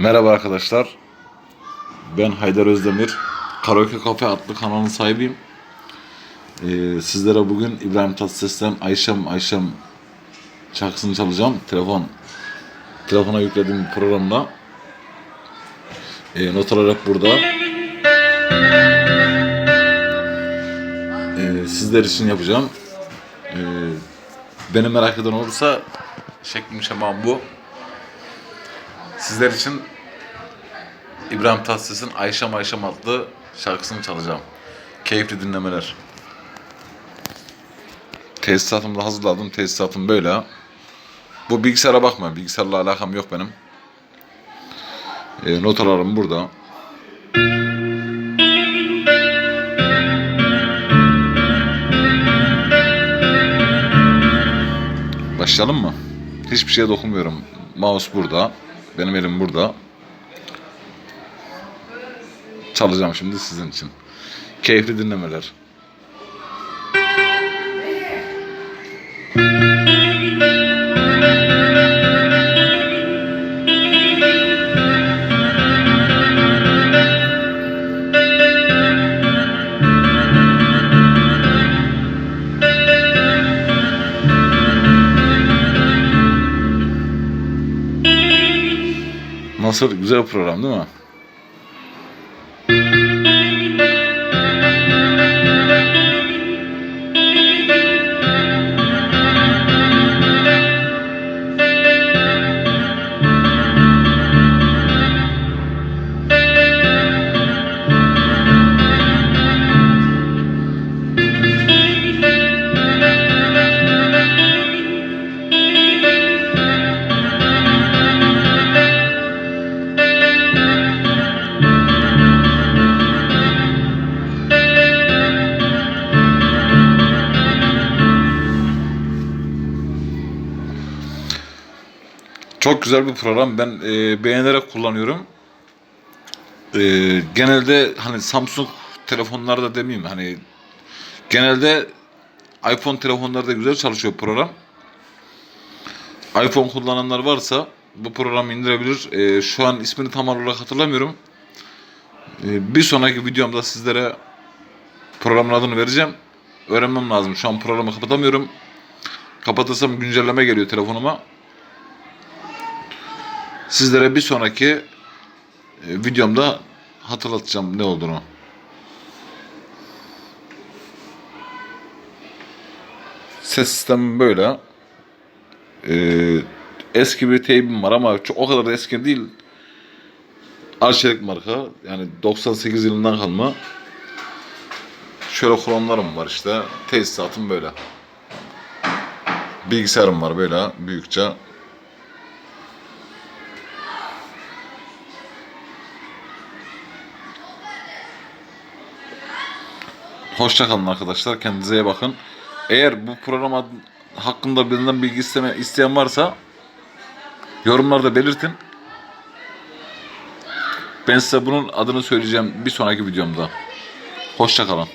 Merhaba arkadaşlar. Ben Haydar Özdemir. Karaoke Kafe adlı kanalın sahibiyim. Ee, sizlere bugün İbrahim Tatlıses'ten Ayşem Ayşem şarkısını çalacağım. Telefon telefona yüklediğim programda. Ee, notalar hep burada. Ee, sizler için yapacağım. Ee, beni merak eden olursa şeklim şemam bu. Sizler için İbrahim Tatlıses'in Ayşem Ayşem adlı şarkısını çalacağım. Keyifli dinlemeler. Tesisatımı da hazırladım. Tesisatım böyle. Bu bilgisayara bakma. Bilgisayarla alakam yok benim. E, notalarım burada. Başlayalım mı? Hiçbir şeye dokunmuyorum. Mouse burada. Benim elim burada. Çalacağım şimdi sizin için. Keyifli dinlemeler. Nasıl? Güzel program değil mi? Çok güzel bir program. Ben e, beğenerek kullanıyorum. E, genelde hani Samsung telefonlarda demeyeyim hani genelde iPhone telefonlarda güzel çalışıyor program. iPhone kullananlar varsa bu programı indirebilir. E, şu an ismini tam olarak hatırlamıyorum. E, bir sonraki videomda sizlere programın adını vereceğim. Öğrenmem lazım. Şu an programı kapatamıyorum. Kapatırsam güncelleme geliyor telefonuma. Sizlere bir sonraki e, videomda hatırlatacağım ne olduğunu. Ses sistemim böyle. Ee, eski bir teybim var ama çok, o kadar da eski değil. Arçelik marka. Yani 98 yılından kalma. Şöyle klonlarım var işte. Tesisatım böyle. Bilgisayarım var böyle büyükçe. Hoşça kalın arkadaşlar. Kendinize iyi bakın. Eğer bu program hakkında birinden bilgi isteme, isteyen varsa yorumlarda belirtin. Ben size bunun adını söyleyeceğim bir sonraki videomda. Hoşça kalın.